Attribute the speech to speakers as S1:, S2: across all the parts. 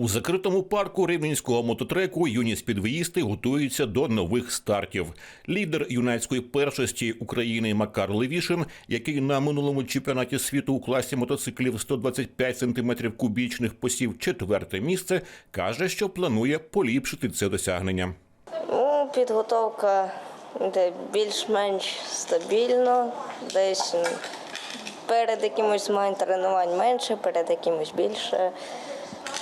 S1: У закритому парку рівненського мототреку юні спідвеїсти готуються до нових стартів. Лідер юнацької першості України Макар Левішин, який на минулому чемпіонаті світу у класі мотоциклів 125 см кубічних посів четверте місце, каже, що планує поліпшити це досягнення.
S2: Ну, підготовка йде більш-менш стабільно, десь перед якимось змагань тренувань менше, перед якимось більше.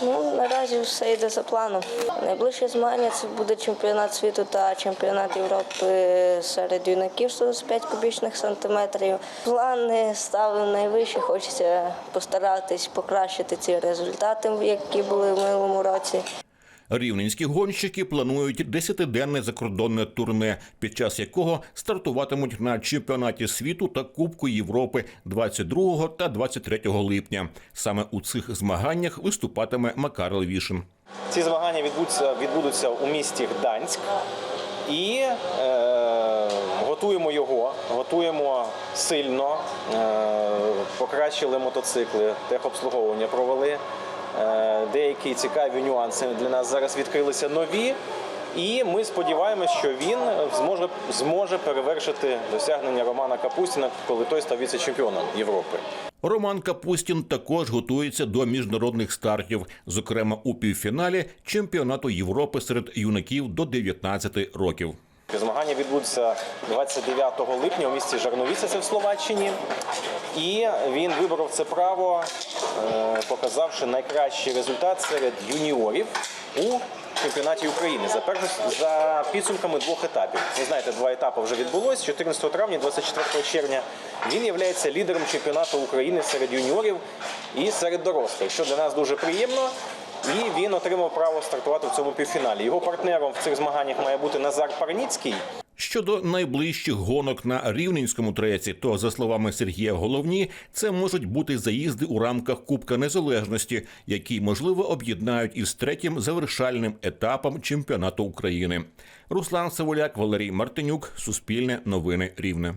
S2: Ну, наразі все йде за планом. Найближче змагання це буде чемпіонат світу та чемпіонат Європи серед юнаків 45 кубічних сантиметрів. Плани ставив найвищі, хочеться постаратись покращити ці результати, які були в минулому році.
S1: Рівненські гонщики планують десятиденне закордонне турне, під час якого стартуватимуть на чемпіонаті світу та Кубку Європи 22 та 23 липня. Саме у цих змаганнях виступатиме Макар Левішин.
S3: Ці змагання відбудуться, відбудуться у місті Гданськ і е, готуємо його, готуємо сильно, е, покращили мотоцикли, техобслуговування провели. Е, деякі цікаві нюанси для нас зараз відкрилися нові. І ми сподіваємось, що він зможе, зможе перевершити досягнення Романа Капустіна, коли той став віце-чемпіоном Європи.
S1: Роман Капустін також готується до міжнародних стартів, зокрема у півфіналі чемпіонату Європи серед юнаків до 19 років.
S3: Змагання відбудуться 29 липня у місті Жарновіце, це в Словаччині. І він виборов це право, е, показавши найкращий результат серед юніорів у чемпіонаті України за перш- за підсумками двох етапів. Ви знаєте, два етапи вже відбулось 14 травня, 24 червня. Він є лідером чемпіонату України серед юніорів і серед дорослих, що для нас дуже приємно. І він отримав право стартувати в цьому півфіналі. Його партнером в цих змаганнях має бути Назар Парніцький.
S1: Щодо найближчих гонок на рівненському треці, то за словами Сергія Головні, це можуть бути заїзди у рамках Кубка Незалежності, які можливо об'єднають із третім завершальним етапом чемпіонату України. Руслан Савуляк, Валерій Мартинюк, Суспільне новини Рівне.